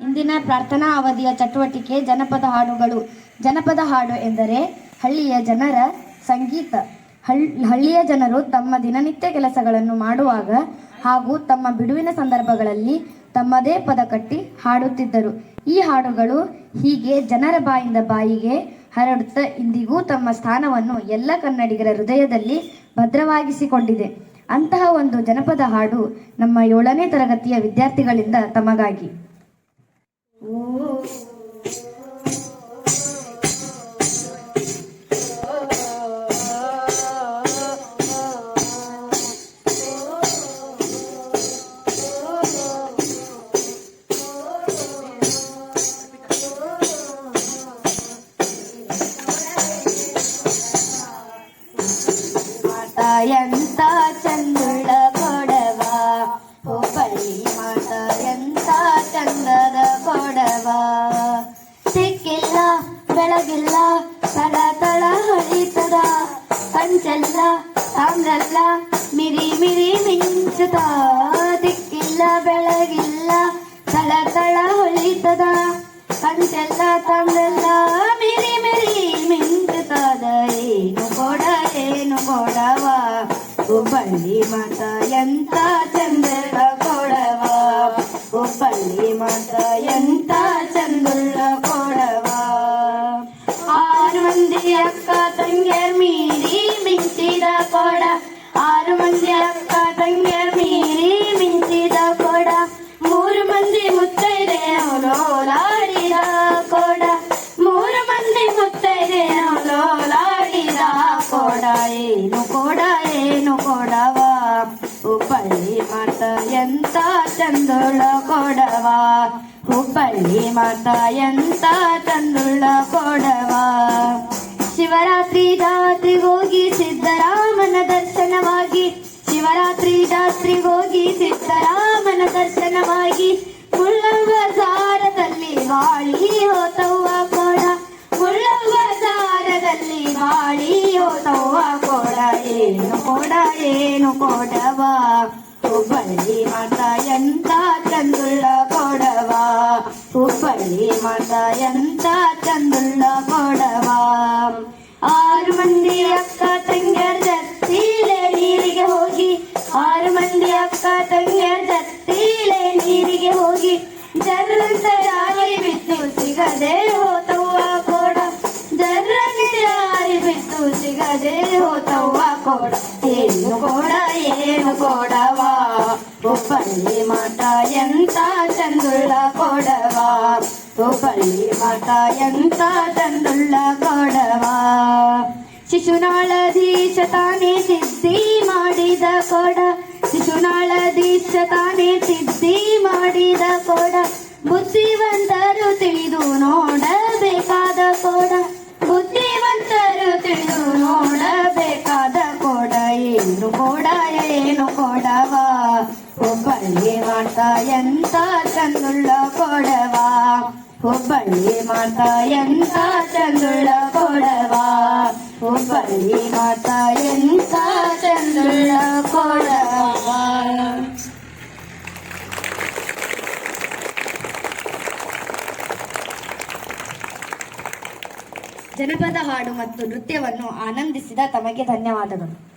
ಇಂದಿನ ಪ್ರಾರ್ಥನಾ ಅವಧಿಯ ಚಟುವಟಿಕೆ ಜನಪದ ಹಾಡುಗಳು. ಜನಪದ ಹಾಡು ಎಂದರೆ ಹಳ್ಳಿಯ ಜನರ ಸಂಗೀತ. ಹಳ್, ಹಳ್ಳಿಯ ಜನರು ತಮ್ಮ ದಿನನಿತ್ಯ ಕೆಲಸಗಳನ್ನು ಮಾಡುವಾಗ ಹಾಗೂ ತಮ್ಮ ಬಿಡುವಿನ ಸಂದರ್ಭಗಳಲ್ಲಿ ತಮ್ಮದೇ ಪದ ಕಟ್ಟಿ ಹಾಡುತ್ತಿದ್ದರು. ಈ ಹಾಡುಗಳು ಹೀಗೆ ಜನರ ಬಾಯಿಂದ ಬಾಯಿಗೆ ಹರಡುತ್ತಾ ಇಂದಿಗೂ ತಮ್ಮ ಸ್ಥಾನವನ್ನು ಎಲ್ಲ ಕನ್ನಡಿಗರ ಹೃದಯದಲ್ಲಿ ಭದ್ರವಾಗಿಸಿಕೊಂಡಿದೆ. ಅಂತಹ ಒಂದು ಜನಪದ ಹಾಡು ನಮ್ಮ ಏಳನೇ ತರಗತಿಯ ವಿದ್ಯಾರ್ಥಿಗಳಿಂದ ತಮಗಾಗಿ. Ooh. ಬೆಳಗಿಲ್ಲ ತಳ ತಳ ಹೊಳಿತದ ಕಂಚಲ್ಲ ತಾಮ್ರಲ್ಲ ಮಿರಿ ಮಿರಿ ಮಿಂಚುತ್ತ ದಿಕ್ಕಿಲ್ಲ ಬೆಳಗಿಲ್ಲ ತಳ ತಳ ಹೊಳಿತದ ಕಂಚಲ್ಲ ತಾಮ್ರಲ್ಲ ಮಿರಿ ಮಿರಿ ಮಿಂಚುತ್ತದ ಏನು ಕೊಡ ಏನು ಕೊಡವ ಹುಬ್ಬಳ್ಳಿ ಮಾತ ಎಂತ ಚಂದದ ಕೊಡವ ಹುಬ್ಬಳ್ಳಿ ಮಾತ ಎಂತ ಮಾತ ಎಂತ ಚಂದುಳ ಕೊಡವ? ಹುಬ್ಬಳ್ಳಿ ಮಾತ ಎಂತ ಚಂದುಳ ಕೊಡವ? ಶಿವರಾತ್ರಿ ಜಾತ್ರೆಗೋಗಿ ಸಿದ್ದರಾಮನ ದರ್ಶನವಾಗಿ, ಶಿವರಾತ್ರಿ ಜಾತ್ರೆಗೋಗಿ ಸಿದ್ದರಾಮನ ದರ್ಶನವಾಗಿ ಮುಳ್ಳವ್ವ ಸಾರದಲ್ಲಿ ಬಾಳಿ ಹೋತವ್ವ ಕೋಡ ಮುಳ್ಳವ್ವ ಸಾರದಲ್ಲಿ ಬಾಳಿ ಹೋತವ್ವ ಕೋಡ, ಏನು ಕೋಡ, ಏನು ಕೊಡವ? ಹುಬ್ಬಳ್ಳಿ ಮಾತ ಎಂತ ಚಂದುಳ್ಳ ಕೊಡವ ಹುಬ್ಬಳ್ಳಿ ಮಾತ ಎಂತ ಚಂದುಳ್ಳ ಕೊಡವ ಆರು ಮಂದಿ ಅಕ್ಕ ತಂಗಿಯರ್ ಜತ್ತೀಲೆ ನೀರಿಗೆ ಹೋಗಿ ಆರು ಮಂದಿ ಅಕ್ಕ ತಂಗಿಯರ್ ಜತ್ತೀಲೆ ನೀರಿಗೆ ಹೋಗಿ ಜರ್ರಂತರಾಗಿ ಬಿದ್ದು ಸಿಗದೆ ಹೋತವ್ವ ಕೊಡ ಜರ್ರಂತರಾಗಿ ಬಿದ್ದು ಸಿಗದೆ ಹೋತವ್ವ ಕೊಡ ಏನು ಕೊಡ ಏನು ಕೊಡವ ಹುಬ್ಬಳ್ಳಿ ಮಾತ ಎಂತ ಚಂದುಳ್ಳ ಕೊಡವ ಹುಬ್ಬಳ್ಳಿ ಮಾತ ಎಂತ ಚಂದುಳ್ಳ ಕೊಡವ ಶಿಶುನಾಳಧೀಶ ತಾನೇ ಸಿದ್ಧಿ ಮಾಡಿದ ಕೊಡ ಶಿಶುನಾಳಧೀಶ ತಾನೇ ಸಿದ್ಧಿ ಮಾಡಿದ ಕೊಡ ಬುದ್ಧಿವಂತರು ತಿಳಿದು ನೋಡಬೇಕಾದ ಕೊಡ ಏನು ಕೊಡ ಏನು ಕೊಡವ? ಹುಬ್ಬಳ್ಳಿ ಮಾಡ್ತಾ ಎಂತ ಚಂದುಳ್ಳ ಕೊಡವ? ಹುಬ್ಬಳ್ಳಿ ಮಾಡ್ತಾ ಎಂತ ಚಂದುಳ್ಳ ಕೊಡವ? ಹುಬ್ಬಳ್ಳಿ ಮಾಡ್ತಾ ಎಂತ ಚಂದುಳ್ಳ ಕೊಡವ? ಜನಪದ ಹಾಡು ಮತ್ತು ನೃತ್ಯವನ್ನು ಆನಂದಿಸಿದ ತಮಗೆ ಧನ್ಯವಾದಗಳು.